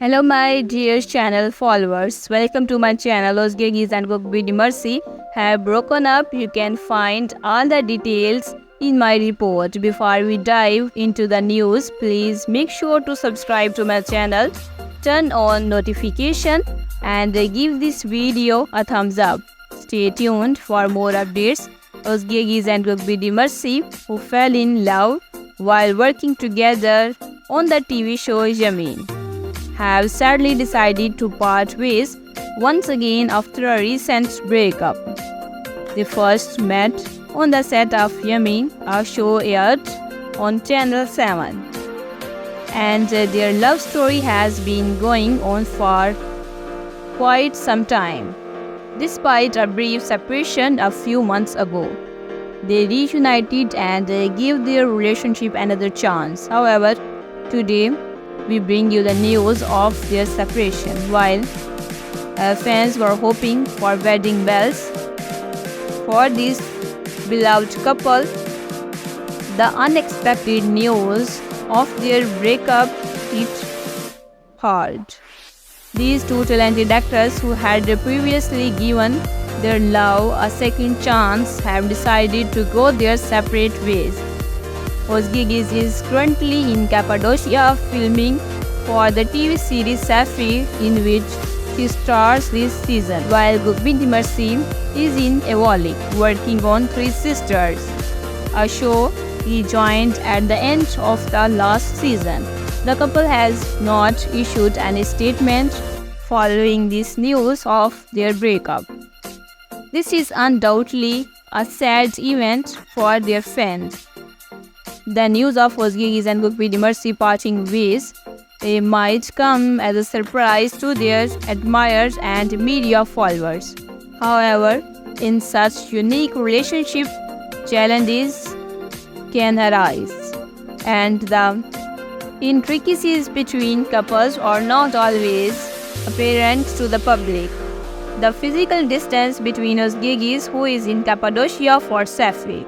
Hello my dear channel followers, welcome to my channel Osgegis and Book with Mercy have broken up. You can find all the details in my report. Before we dive into the news, please make sure to subscribe to my channel, turn on notification and give this video a thumbs up. Stay tuned for more updates. Osgegis and Gugbidi Mercy who fell in love while working together on the TV show Yamin have sadly decided to part ways once again after a recent breakup. They first met on the set of Yamin, a show aired on Channel 7. And uh, their love story has been going on for quite some time. Despite a brief separation a few months ago, they reunited and uh, gave their relationship another chance. However, today we bring you the news of their separation. While uh, fans were hoping for wedding bells for this beloved couple, the unexpected news of their breakup hit hard. These two talented actors who had previously given their love a second chance have decided to go their separate ways. Ozgigis is currently in Cappadocia filming for the TV series Safi in which he stars this season, while Gubindi Mercy is in Evoli working on Three Sisters, a show he joined at the end of the last season. The couple has not issued any statement following this news of their breakup. This is undoubtedly a sad event for their fans. The news of Ozgigis and Gupidi Mercy parting ways might come as a surprise to their admirers and media followers. However, in such unique relationship, challenges can arise, and the intricacies between couples are not always apparent to the public. The physical distance between Osgigis, who is in Cappadocia for Safi,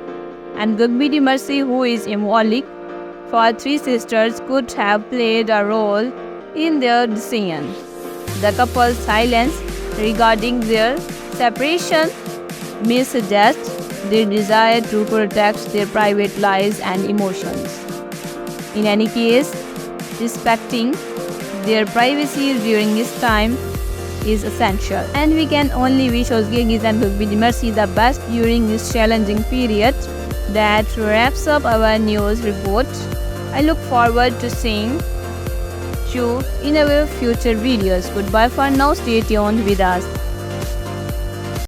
and Gugbidi Mercy, who is in Walik for Three Sisters, could have played a role in their decision. The couple's silence regarding their separation may suggest their desire to protect their private lives and emotions. In any case, respecting their privacy during this time is essential. And we can only wish Ozgegis and Hugbidi Mercy the best during this challenging period. That wraps up our news report. I look forward to seeing you in our future videos. Goodbye for now. Stay tuned with us.